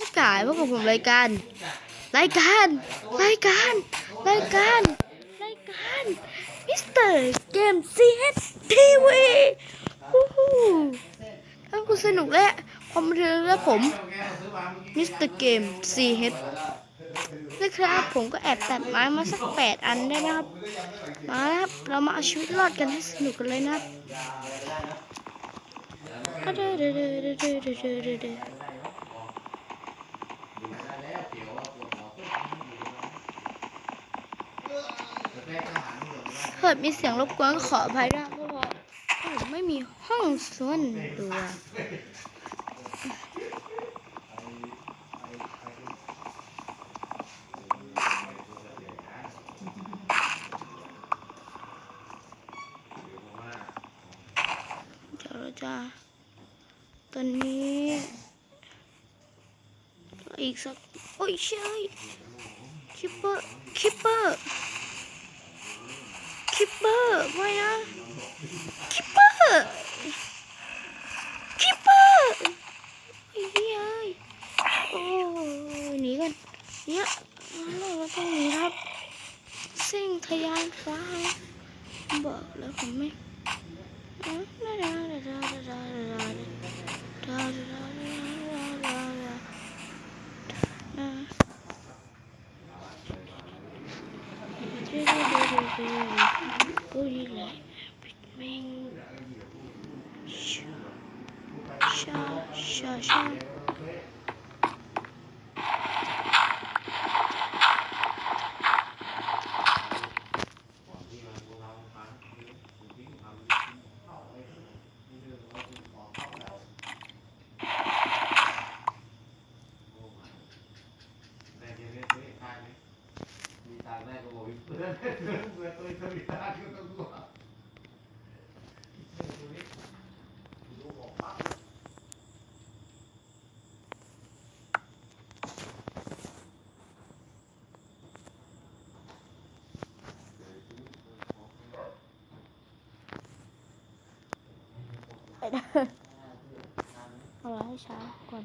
สกายพบกับผมรายการรายการรายการรายการรายการมิสเตอร์เกมซีเอสทีวีฮู้ฮู้ทั้งคุณสนุกและความบันเทิงและผมมิสเตอร์เกมซีเอสนะครับผมก็แอบตัดไม้มาสักแปดอันได้นะครับมาแล้วครับเรามาเอาชีวิตรอดกันให้สนุกกันเลยนะครับ กิดมีเสียงรบกวนขออภัยด้วยเพราะว่าผมไม่มีห้องส่วนตัวเดี๋ยวเราจะตอนนี้อีกสัก โอ้ยใช่คิปเปอร์คิปเปอร์ คิปเปอร์ไม่นะคิปเปอร์คิปเปอร์ไอ้เหี้ยโอ้หนีกันเนี่ยเราต้องหนีครับสิ่งทะยานฟ้าบอกแล้วผมไม่ดาดาดาดาดาดาดาดาดาดาดา Ui lại mình Sha sha sha ไปได้เอาไว้ให้ช้าก่อน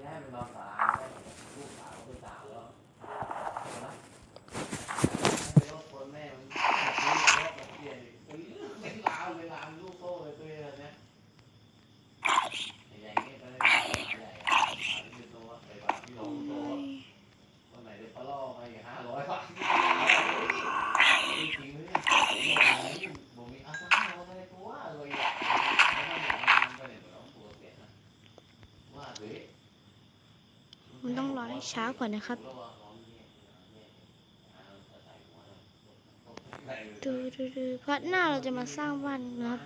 มันต้องรอให้ช้ากว่านะครับดูดูดูเพราะหน้าเราจะมาสร้างบ้านนะครับ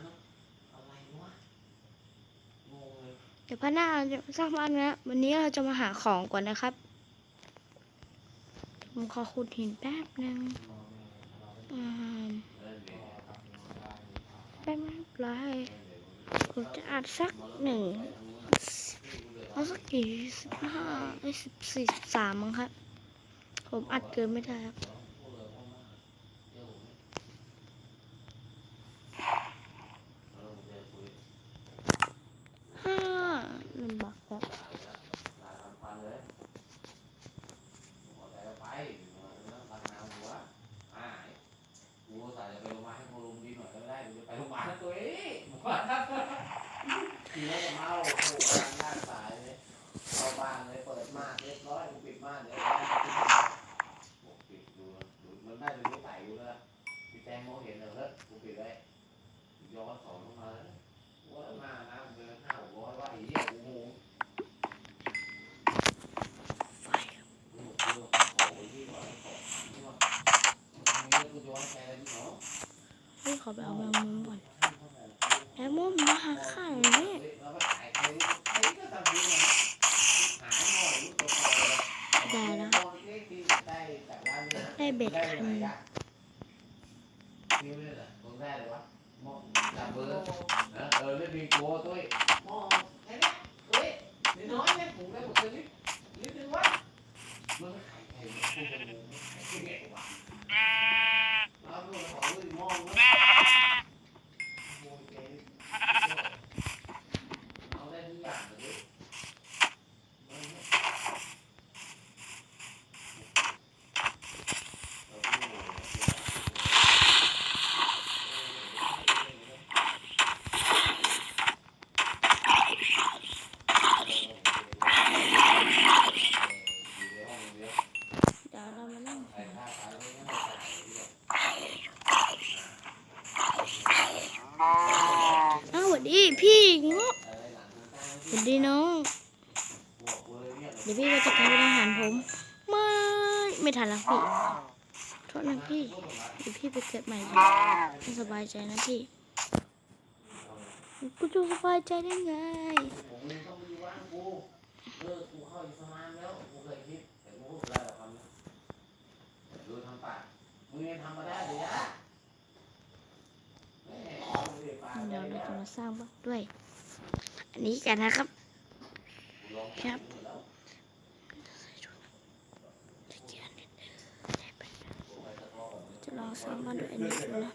เดี๋ยวพักหน้าเราจะสร้างบ้านนะ วันนี้เราจะมาหาของก่อนนะครับ ผมขอขุดหินแป๊บนึงอ่าแป๊บนึงไรผมจะอัดสักหนึ่ง เอาสักกี่สิบห้าไอ้สิบสี่สิบสามมั้งครับ ผมอัดเกินไม่ได้ครับห้าลำบากครับกูสายจะไปโรงพยาบาลให้กูลงดีหน่อยก็ไม่ได้กูจะไปโรงพยาบาลนะตัวเองขี่รถจะเมาโอ้โห ย้อนสอนลงมาว่ามานะเดินห้าร้อยว่าไอ้เหี้ยกูงงไม่ขอไปเอาแมงมุมก่อนแมงมุมมาหาข้าวเนี่ยได้แล้วได้เบ็ดคัน ขายใครใครก็ทำนี้นะหาหน่อยลูกตัวโตเลยได้แล้วได้จากร้านนี้ได้เบ็ดได้คันไหหนนึ่งยะนี่ไม่ได้ตรงได้เองจับเบอร์เออเออไม่มีกลัวตัวมองไอ้เนี่ยเฮ้ยนิดน้อยเนี่ยผมได้หมดเลยนิดนิดนึงวนี้มันงงขายที่ไหาดูของดูมองนะโอ้ยเจ๊เอาได้ทุกอย่างเลยเอาเนี่ยเดี๋ยวเรามานั่งอ้าวสวัสดีพี่เงาะสวัสดีน้อง เดี๋ยวพี่ก็ จะกลายเป็นอาหารผม ไม่ ไม่ทันแล้วพี่โทษนะพี่เดี๋ยวพี่ไปเกิดใหม่ดีไม่สบายใจนะพี่กูจะสบายใจได้ไงเดี๋ยวเดี๋ยวเราจะมาสร้างบ้านด้วย อันนี้กันนะครับ ครับ จะลองสร้างบ้านด้วยอันนี้ดูนะ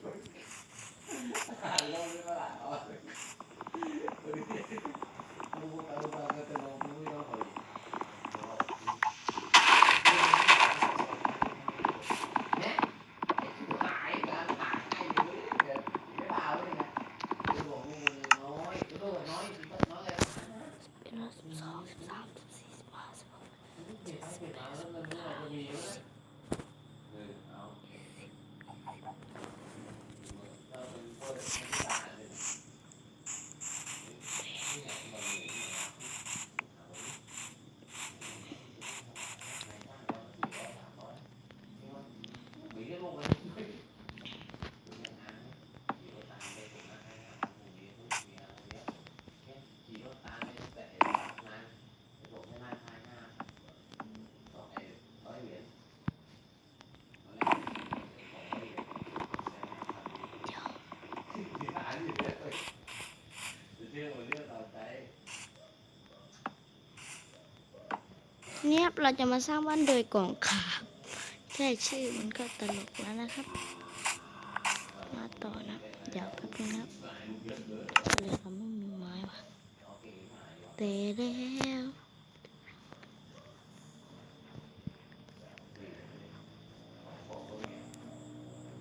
เป็นร้อยสิบสองสิบสามสิบสี่สิบห้าสิบหกเจ็ดสิบแปดสิบเก้ายี่สิบ เนี่ยเราจะมาสร้างบ้านโดยกล่องขาแค่ชื่อมันก็ตลกแล้วนะครับ มาต่อนะ เดี๋ยวแป๊บนึงนะเลยเราไม่มีไม้ว่ะเตะแล้ว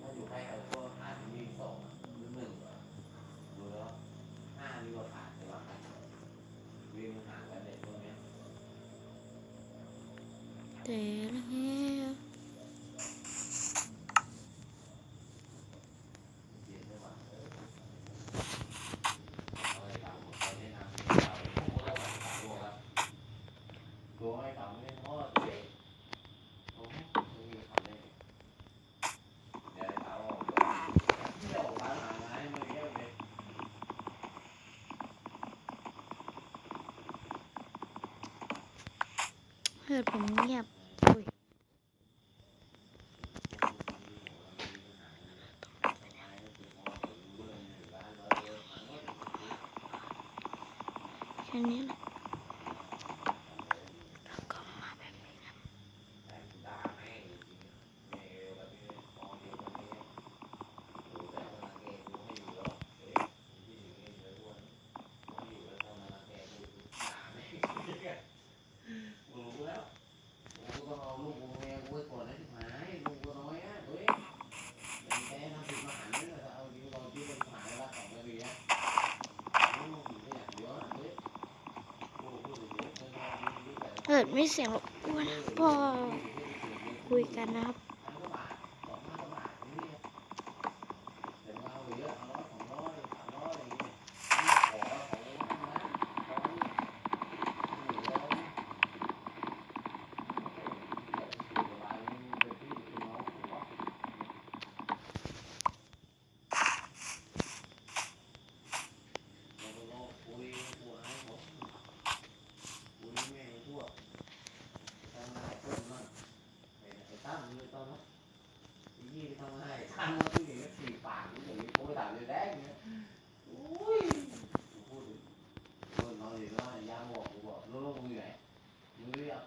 ถ้าอยู่ใกล้กับพวกหาที่มีสองหรือหนึ่งดูแล้วห้าดีกว่าขาดใช่ไหมวิ่งห่างกันเด็กพวกเนี้ย เตะแล้ว เย็นได้ว่าเออเอาไว้ตามเขาแนะนำให้เราพวกเราตามพวกเราตัวให้ตามไม่พอเด็กโอ้โหไม่มีคำเลยเดี๋ยวเอาออกเที่ยวร้านอาหารมาเยอะเลย เฮ้ยผมเงียบอุ้ยแค่นี้แหละแล้วก็มาแบบนี้นะเกิ ดไม่เสียงรบกวนนะพอคุยกันนะครับ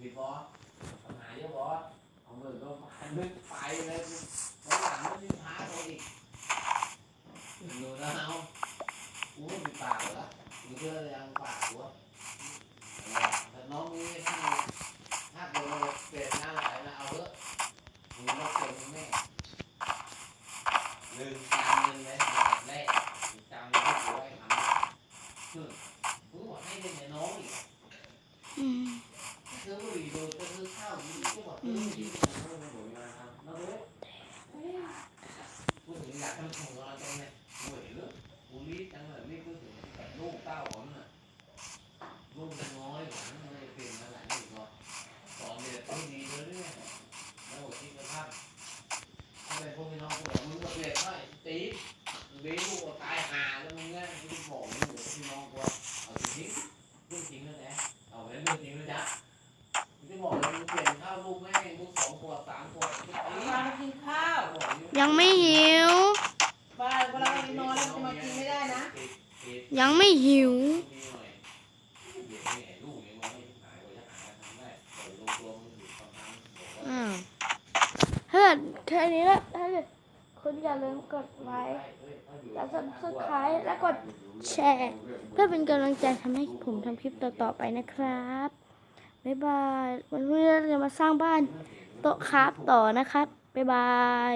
before ยังไม่หิว อ้าวถ้าแค่นี้ละถ้าคุณอย่าลืมกดไลค์และสับสไครต์และกดแชร์ เพื่อเป็นกำลังใจทำให้ผมทำคลิปต่อๆไปนะครับ บ๊ายบาย วันนี้เราจะมาสร้างบ้านโต๊ะคราฟต่อนะครับ บ๊ายบาย